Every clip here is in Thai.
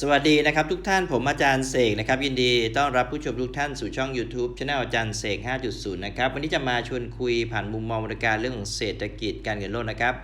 สวัสดีนะครับทุกท่านผมอาจารย์เสกนะครับยินดีต้อนรับผู้ชมทุกท่านสู่ช่อง YouTube Channel อาจารย์เสก 5.0 นะครับวันนี้จะมาชวนคุยผ่านมุมมองบริการเรื่องของเศรษฐกิจการเงินโลกนะครับ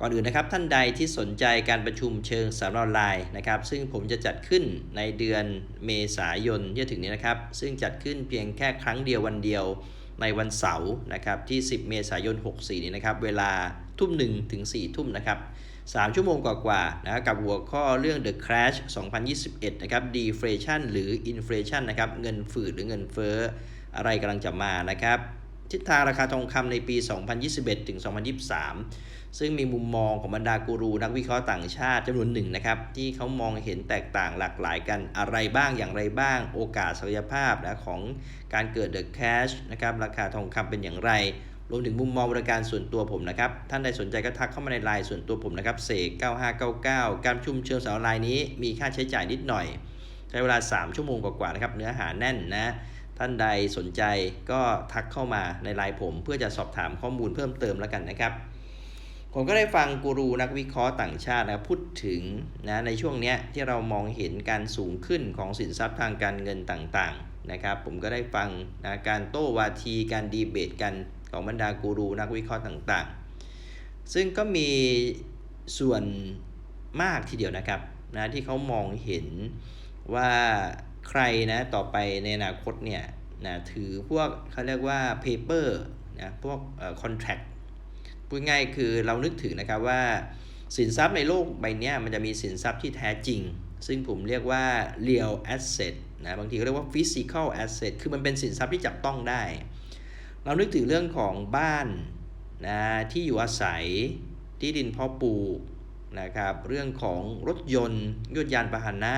ก่อนอื่นนะครับท่านใดที่สนใจการประชุมเชิงสามออนไลน์นะครับซึ่งผมจะจัดขึ้นในเดือนเมษายนที่จะถึงนี้นะครับซึ่งจัดขึ้นเพียงแค่ครั้งเดียววันเดียวในวันเสาร์นะครับที่ 10 เมษายน 64 นี้นะครับเวลาทุ่มหนึ่งถึง4ทุ่มนะครับ 3 ชั่วโมงกว่าๆนะกับหัวข้อเรื่อง The Crash 2021 นะครับ Deflation หรือ Inflation นะครับเงินฝืดหรือเงินเฟ้ออะไรกำลังจะมานะครับทิศทางราคาทองคำในปี 2021 ถึง 2023 ซึ่งมีมุมมองของบรรดากูรูนักวิเคราะห์ต่างชาติจำนวนหนึ่งนะครับ ที่เขามองเห็นแตกต่างหลากหลายกันอะไรบ้างอย่างไรบ้าง โอกาสศักยภาพนะของการเกิด The Cash นะครับราคาทองคำเป็นอย่างไร รวมถึงมุมมองบริการส่วนตัวผมนะครับ ท่านใดสนใจก็ทักเข้ามาในไลน์ส่วนตัวผมนะครับเสก9599 การปรชุมเชิงสาวไลน์นี้มีค่าใช้จ่ายนิดหน่อย ใช้เวลา 3 ชั่วโมงกว่าๆนะครับ เนื้อหาแน่นนะ ท่านใดสนใจก็ทักเข้ามาในไลน์ผม เพื่อจะสอบถามข้อมูลเพิ่มเติมแล้วกันนะครับ ผมก็ได้ฟังกูรูนักวิเคราะห์ต่างชาตินะพูดถึงนะในช่วงนี้ที่เรามองเห็นการสูงขึ้นของสินทรัพย์ทางการเงินต่างๆนะครับ ผมก็ได้ฟังนะการโต้วาทีการดีเบตกัน ของบรรดากูรูนักวิเคราะห์ต่างๆ ซึ่งก็มีส่วนมากทีเดียวนะครับนะที่เขามองเห็นว่าใครนะต่อไปในอนาคตเนี่ยนะถือพวกเขาเรียกว่า paper นะพวกเอ่อ contract พูดง่ายคือเรานึกถึงนะครับว่าสินทรัพย์ในโลกใบนี้มันจะมีสินทรัพย์ที่แท้จริง ซึ่งผมเรียกว่า real asset นะบางทีก็เรียกว่า physical asset คือมันเป็นสินทรัพย์ที่จับต้องได้ เรานึกถึงเรื่องของบ้านนะที่อยู่อาศัยที่ดินเพาะปลูกนะครับ เรื่องของรถยนต์ยนต์ยานพาหนะ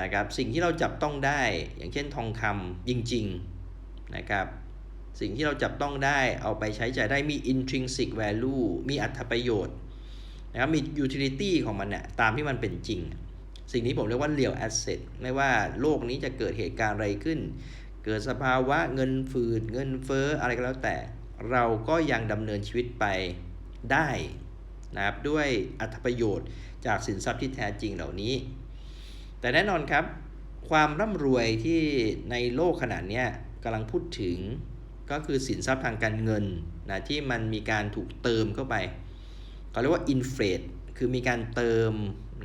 นะครับ สิ่งที่เราจับต้องได้อย่างเช่นทองคำจริงๆนะครับ สิ่งที่เราจับต้องได้เอาไปใช้จ่ายได้มี intrinsic value มีอัตประโยชน์นะครับมี utility ของมันเนี่ยตามที่มันเป็นจริง สิ่งนี้ผมเรียกว่า real asset ไม่ว่าโลกนี้จะเกิดเหตุการณ์อะไรขึ้น เกิดสภาวะเงินฝืดเงินเฟ้ออะไรก็แล้วแต่ เราก็ยังดำเนินชีวิตไปได้นะครับด้วยอัตประโยชน์จากสินทรัพย์ที่แท้จริงเหล่านี้ แต่แน่นอนครับ ความร่ำรวยที่ในโลกขนาดนี้กำลังพูดถึงก็คือสินทรัพย์ทางการเงินนะที่มันมีการถูกเติมเข้าไปเขาเรียกว่าอินเฟลตคือมีการเติม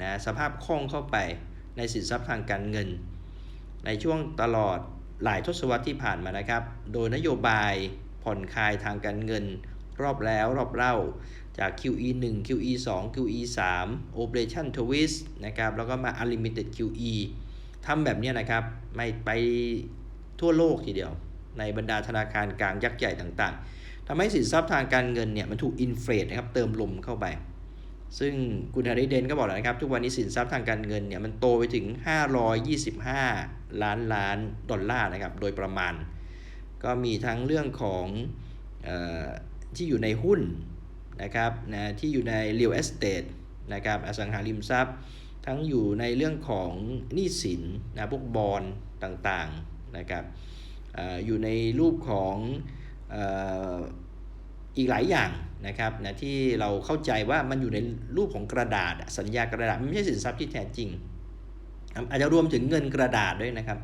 นะสภาพคล่องเข้าไปในสินทรัพย์ทางการเงิน ในช่วงตลอด หลายทศวรรษที่ผ่านมานะครับ โดยนโยบายผ่อนคลายทางการเงิน รอบแล้วรอบเล่าจาก QE 1 QE 2 QE 3 Operation Twist นะครับ แล้วก็มา Unlimited QE ทำแบบนี้นะครับ ไม่ไปทั่วโลกทีเดียว ในบรรดาธนาคารกลางยักษ์ใหญ่ต่างๆทำให้สินทรัพย์ทางการเงินเนี่ยมันถูกอินเฟลตนะครับ เติมลมเข้าไป ซึ่งคุณฮาริเดนก็บอกแล้วนะครับ ทุกวันนี้สินทรัพย์ทางการเงินเนี่ยมันโตไปถึง 525 ล้านล้านดอลลาร์นะครับ โดยประมาณ ก็มีทั้งเรื่องของออที่อยู่ในหุ้นนะครับนะที่อยู่ใน real estate นะครับอสังหาริมทรัพย์ ทั้งอยู่ในเรื่องของหนี้สินนะพวกบอลต่างๆนะครับออยู่ในรูปของอออีกหลายอย่าง นะครับนะที่เราเข้าใจว่ามันอยู่ในรูปของกระดาษ สัญญากระดาษไม่ใช่สินทรัพย์ที่แท้จริง อาจจะรวมถึงเงินกระดาษด้วยนะครับ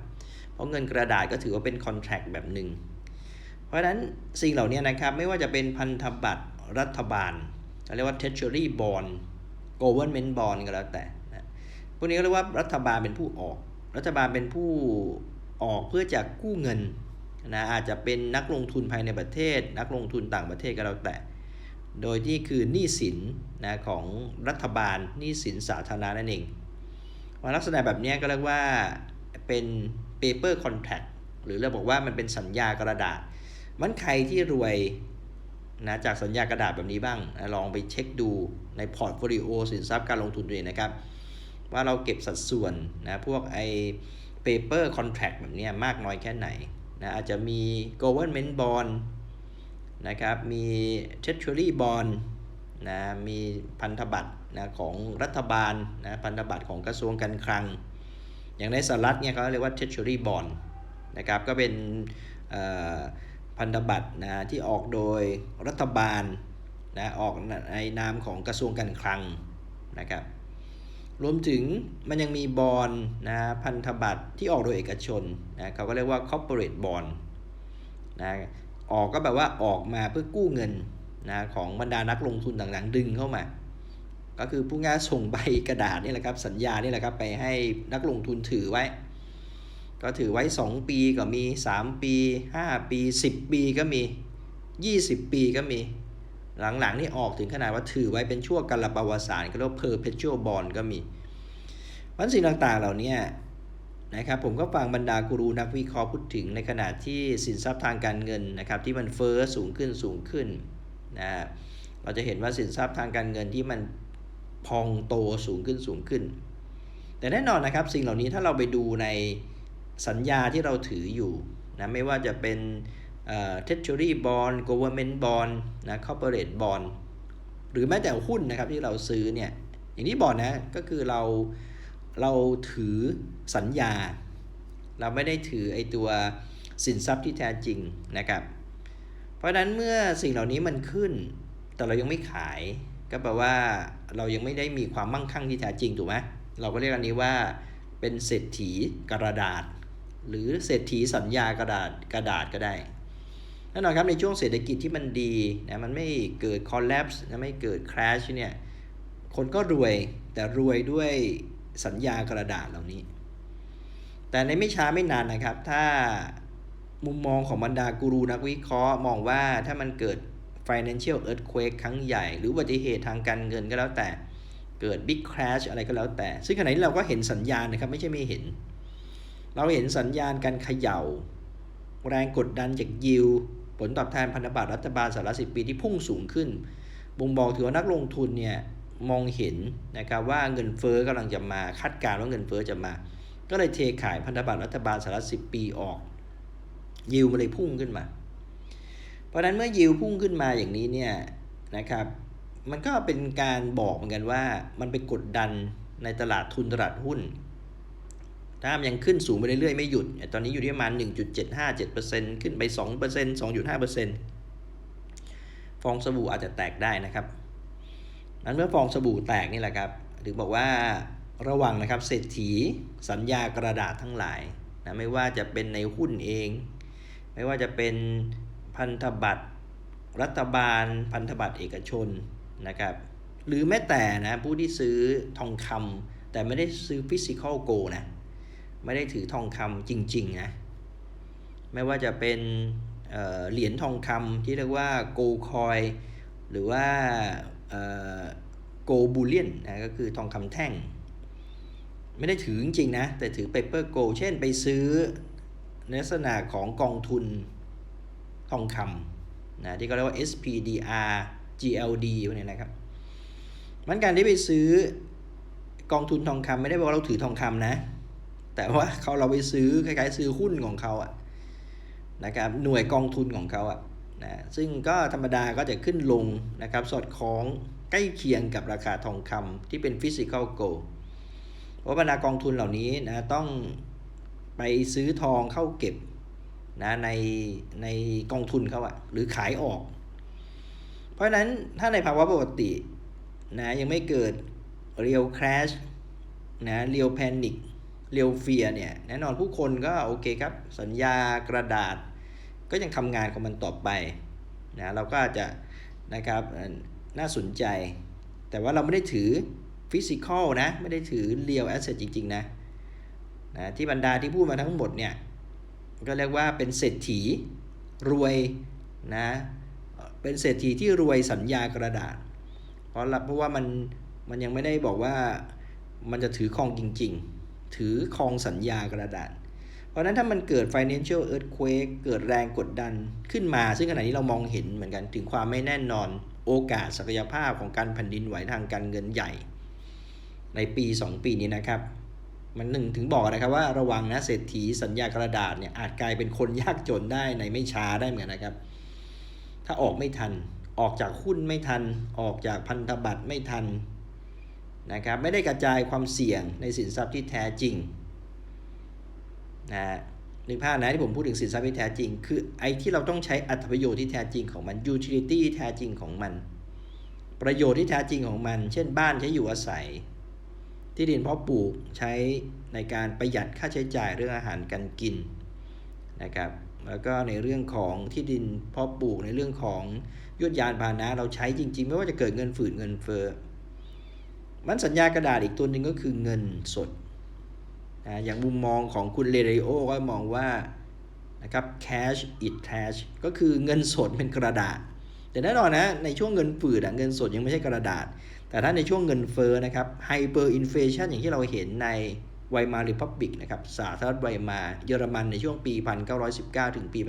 เพราะเงินกระดาษก็ถือว่าเป็นคอนแท c t แบบหนึ่งเพราะฉะนั้นสิ่งเหล่านี้นะครับไม่ว่าจะเป็นพันธบัตรรัฐบาลเรียกว่า treasury bond government bond ก็แล้วแต่นะพวกนี้เรียกว่ารัฐบาลเป็นผู้ออก รัฐบาลเป็นผู้ออกเพื่อจะกู้เงินนะอาจจะเป็นนักลงทุนภายในประเทศ นักลงทุนต่างประเทศก็แล้วแต่ โดยที่คือหนี้สินนะของรัฐบาลหนี้สินสาธารณะนั่นเองว่าลักษณะแบบนี้ก็เรียกว่าเป็น paper contract หรือเราบอกว่ามันเป็นสัญญากระดาษ มันใครที่รวยนะจากสัญญากระดาษแบบนี้บ้างนะลองไปเช็คดูในพอร์ตโฟลิโอสินทรัพย์การลงทุนตัวเองนะครับ ว่าเราเก็บสัดส่วนนะพวกไอ้ paper contract แบบนี้มากน้อยแค่ไหนนะอาจจะมี government bond นะครับมี treasury bond นะมีพันธบัตรนะของรัฐบาลนะพันธบัตรของกระทรวงการคลัง อย่างในสหรัฐเนี่ยเขาเรียกว่า treasury bond นะครับก็เป็นพันธบัตรนะที่ออกโดยรัฐบาลนะออกในนามของกระทรวงการคลังนะครับรวมถึงมันยังมีบอลนะพันธบัตรที่ออกโดยเอกชนนะเขาก็เรียกว่า corporate bond นะ ออกก็แบบว่าออกมาเพื่อกู้เงินนะของบรรดานักลงทุนต่างๆ ดึงเข้ามา ก็คือผู้ง่ายส่งใบกระดาษนี่แหละครับ สัญญานี่แหละครับไปให้นักลงทุนถือไว้ ก็ถือไว้ 2 ปีก็มี 3 ปี 5 ปี 10 ปีก็มี 20 ปีก็มี หลังๆนี่ออกถึงขนาดว่าถือไว้เป็นช่วงกาลปวสานก็เรียกว่า perpetual bond ก็มีวันสิ่งต่างๆเหล่านี้ นะครับผมก็ฟังบรรดากูรูนักวิเคราะห์พูดถึงในขณะที่สินทรัพย์ทางการเงินนะครับที่มันเฟ้อสูงขึ้นสูงขึ้นนะเราจะเห็นว่าสินทรัพย์ทางการเงินที่มันพองโตสูงขึ้นสูงขึ้น แต่แน่นอนนะครับสิ่งเหล่านี้ถ้าเราไปดูในสัญญาที่เราถืออยู่นะไม่ว่าจะเป็นเอ่อ treasury bond government bond นะ corporate bond หรือแม้แต่หุ้นนะครับที่เราซื้อเนี่ยอย่างที่บอกนะก็คือเรา เราถือสัญญา เราไม่ได้ถือไอตัวสินทรัพย์ที่แท้จริงนะครับ เพราะฉะนั้นเมื่อสิ่งเหล่านี้มันขึ้น แต่เรายังไม่ขาย ก็แปลว่าเรายังไม่ได้มีความมั่งคั่งที่แท้จริงถูกไหมเราก็เรียกอันนี้ว่าเป็นเศรษฐีกระดาษ หรือเศรษฐีสัญญากระดาษกระดาษก็ได้แน่นอนครับในช่วงเศรษฐกิจที่มันดีนะมันไม่เกิด collapse นะไม่เกิด crash เนี่ยคนก็รวยแต่รวยด้วย สัญญากระดาษเหล่านี้ แต่ในไม่ช้าไม่นานนะครับ ถ้ามุมมองของบรรดากูรูนักวิเคราะห์มองว่าถ้ามันเกิด financial earthquake ครั้งใหญ่ หรืออุบัติเหตุทางการเงินก็แล้วแต่เกิด big crash อะไรก็แล้วแต่ ซึ่งขณะนี้เราก็เห็นสัญญาณนะครับไม่ใช่ไม่เห็น เราเห็นสัญญาณการเขย่า แรงกดดันจากยิว ผลตอบแทนพันธบัตรรัฐบาลสหรัฐสิปีที่พุ่งสูงขึ้นบ่งบอกถือว่านักลงทุนเนี่ย มองเห็นนะครับว่าเงินเฟอ้อกำลังจะมาคาดการณ์ว่าเงินเฟอ้อจะมา ก็เลยเทขายพันธบัตรรัฐบาลสหรัฐสิปีออก ยิวมันเลยพุ่งขึ้นมา เพราะฉะนั้นเมื่อยิวพุ่งขึ้นมาอย่างนี้เนี่ยนะครับ มันก็เป็นการบอกเหมือนกันว่ามันไปกดดันในตลาดทุนตลาดหุ้น ถ้ามันยังขึ้นสูงไปเรื่อยๆไม่หยุด ตอนนี้อยู่ที่ประมาณ 1.757%ขึ้นไป 2% 2.5%ฟองสบู่อาจจะแตกได้นะครับ นั้นเมื่อฟองสบู่แตกนี่แหละครับถึงบอกว่าระวังนะครับเศรษฐีสัญญากระดาษทั้งหลายนะไม่ว่าจะเป็นในหุ้นเอง ไม่ว่าจะเป็นพันธบัตรรัฐบาล พันธบัตรเอกชนนะครับหรือแม้แต่นะผู้ที่ซื้อทองคำแต่ไม่ได้ซื้อฟิสิกอลโกนะไม่ได้ถือทองคำจริงๆนะไม่ว่าจะเป็นเเหรียญทองคำที่เรียกว่าโกคอยหรือว่า โกลบูเลียนนะก็คือทองคำแท่ง ไม่ได้ถือจริงๆนะ แต่ถือเปเปอร์โกลเช่นไปซื้อในลักษณะของกองทุนทองคำนะที่เขาเรียกว่า SPDR GLD พวกนี้นะครับมันการที่ไปซื้อกองทุนทองคำไม่ได้บอกว่าเราถือทองคำนะ แต่ว่าเขาเราไปซื้อคล้ายๆ ซื้อหุ้นของเขาอะนะครับหน่วยกองทุนของเขาอะ นะซึ่งก็ธรรมดาก็จะขึ้นลงนะครับสอดคล้องใกล้เคียงกับราคาทองคำที่เป็นฟิสิกอลโกเพราะบรรดากองทุนเหล่านี้นะต้องไปซื้อทองเข้าเก็บนะในในกองทุนเขาอะหรือขายออก เพราะฉะนั้นถ้าในภาวะปกตินะยังไม่เกิดเรียลคราชนะเรียลแพนิคเรียลเฟียเนี่ยแน่นอนผู้คนก็โอเคครับ สัญญากระดาษ ก็ยังทำงานของมันต่อไปนะเราก็อาจจะนะครับน่าสนใจ แต่ว่าเราไม่ได้ถือฟิสิกอลนะไม่ได้ถือเรียลแอสเซทจริง ๆ นะนะที่บรรดาที่พูดมาทั้งหมดเนี่ยก็เรียกว่าเป็นเศรษฐีรวยนะเป็นเศรษฐีที่รวยสัญญากระดาษ เพราะเพราะว่ามันมันยังไม่ได้บอกว่ามันจะถือครองจริง ๆ ถือครองสัญญากระดาษ ราะนั้นถ้ามันเกิด financial earthquake เกิดแรงกดดันขึ้นมา ซึ่งขณะนี้เรามองเห็นเหมือนกันถึงความไม่แน่นอนโอกาสศักยภาพของการแผ่นดินไหวทางการเงินใหญ่ ในปี 2 ปีนี้นะครับ มันหนึ่งถึงบอกนะครับว่าระวังนะเศรษฐีสัญญากระดาษเนี่ยอาจกลายเป็นคนยากจนได้ในไม่ช้าได้เหมือนกันนะครับ ถ้าออกไม่ทันออกจากหุ้นไม่ทันออกจากพันธบัตรไม่ทันนะครับไม่ได้กระจายความเสี่ยงในสินทรัพย์ที่แท้จริง นะนึกภาพนะที่ผมพูดถึงสินทรัพย์ที่แท้จริง คือไอ้ที่เราต้องใช้อัตประโยชน์ที่แท้จริงของมัน utility ที่แท้จริงของมัน ประโยชน์ที่แท้จริงของมัน เช่นบ้านใช้อยู่อาศัย ที่ดินเพาะปลูกใช้ในการประหยัดค่าใช้จ่ายเรื่องอาหารการกินนะครับแล้วก็ในเรื่องของที่ดินเพาะปลูกในเรื่องของยวดยานพาหนะเราใช้จริง ๆ ไม่ว่าจะเกิดเงินฝืดเงินเฟ้อมันสัญญากระดาษอีกตัวหนึ่งก็คือเงินสด นะอย่างมุมมองของคุณเรเรโอก็มองว่านะครับ cash it trash ก็คือเงินสดเป็นกระดาษ แต่แน่นอนนะ ในช่วงเงินฝืดเงินสดยังไม่ใช่กระดาษ แต่ถ้าในช่วงเงินเฟ้อนะครับไฮเปอร์อินฟลชันอย่างที่เราเห็นในไวมาริพับบิกนะครับสหรัฐไวมาเยอรมันในช่วงปี 1919 ถึงปี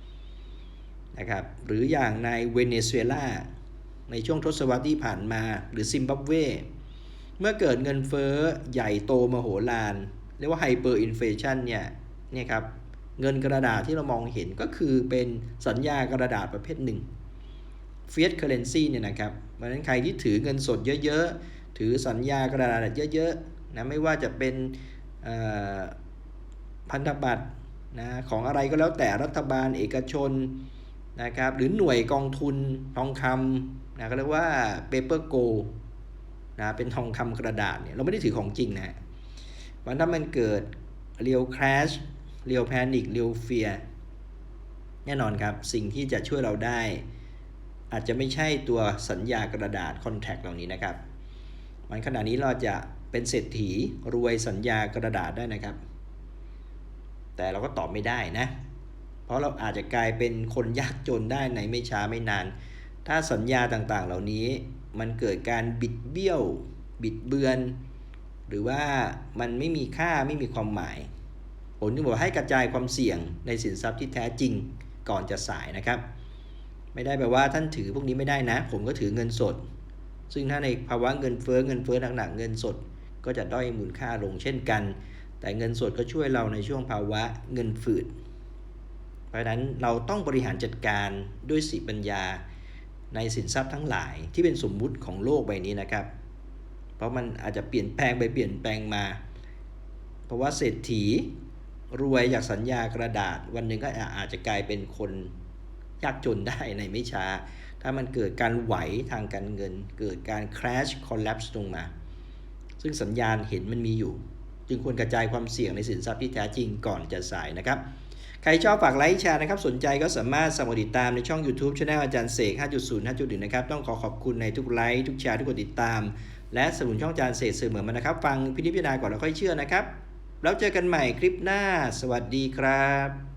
1924 นะครับ หรืออย่างในเวเนซุเอลาในช่วงทศวรรษที่ผ่านมา หรือซิมบับเว เมื่อเกิดเงินเฟ้อใหญ่โตมโหฬารเรียกว่าไฮเปอร์อินฟลชันเนี่ยเนี่ยครับเงินกระดาษที่เรามองเห็นก็คือเป็นสัญญากระดาษประเภทหนึ่ง fiat currency เนี่ยนะครับเพราะฉะนั้นใครที่ถือเงินสดเยอะๆ ถือสัญญากระดาษเยอะๆนะไม่ว่าจะเป็นพันธบัตรนะของอะไรก็แล้วแต่รัฐบาลเอกชนนะครับหรือหน่วยกองทุนทองคำนะก็เรียกว่า paper gold นะเป็นทองคำกระดาษเนี่ยเราไม่ได้ถือของจริงนะวันถ้ามันเกิด real crash real panic real fear แน่นอนครับ สิ่งที่จะช่วยเราได้ อาจจะไม่ใช่ตัวสัญญากระดาษ contract เหล่านี้นะครับ มันขณะนี้เราจะเป็นเศรษฐีรวยสัญญากระดาษได้นะครับ แต่เราก็ตอบไม่ได้นะ เพราะเราอาจจะกลายเป็นคนยากจนได้ในไม่ช้าไม่นาน ถ้าสัญญาต่างๆ เหล่านี้ มันเกิดการบิดเบี้ยว บิดเบือน หรือว่ามันไม่มีค่าไม่มีความหมายผมจึงบอกให้กระจายความเสี่ยงในสินทรัพย์ที่แท้จริงก่อนจะสายนะครับ ไม่ได้แปลว่าท่านถือพวกนี้ไม่ได้นะ ผมก็ถือเงินสด ซึ่งถ้าในภาวะเงินเฟ้อเงินเฟ้อหนักๆเงินสด ก็จะด้อยมูลค่าลงเช่นกัน แต่เงินสดก็ช่วยเราในช่วงภาวะเงินฝืดเพราะฉะนั้นเราต้องบริหารจัดการด้วยสติปัญญา ในสินทรัพย์ทั้งหลายที่เป็นสมมุติของโลกใบนี้นะครับ เพราะมันอาจจะเปลี่ยนแปลงไปเปลี่ยนแปลงมา เพราะว่าเศรษฐีรวยจากสัญญากระดาษ วันหนึ่งก็อาจจะกลายเป็นคนยากจนได้ในไม่ช้า ถ้ามันเกิดการไหวทางการเงิน เกิดการ crash collapse ลงมา ซึ่งสัญญาณเห็นมันมีอยู่ จึงควรกระจายความเสี่ยงในสินทรัพย์ที่แท้จริงก่อนจะสายนะครับ ใครชอบฝากไลค์แชร์นะครับ สนใจก็สามารถสมัครติดตามในช่อง YouTube ช anel อาจารย์เสก 5.0 5.1 นะครับ ต้องขอขอบคุณในทุกไลค์ทุกแชร์ทุกกดติดตาม และสมุนช่องอาจารย์เสกเสมอมานะครับ ฟังพินิจพิจารณาก่อนแล้วค่อยเชื่อนะครับ แล้วเจอกันใหม่คลิปหน้า สวัสดีครับ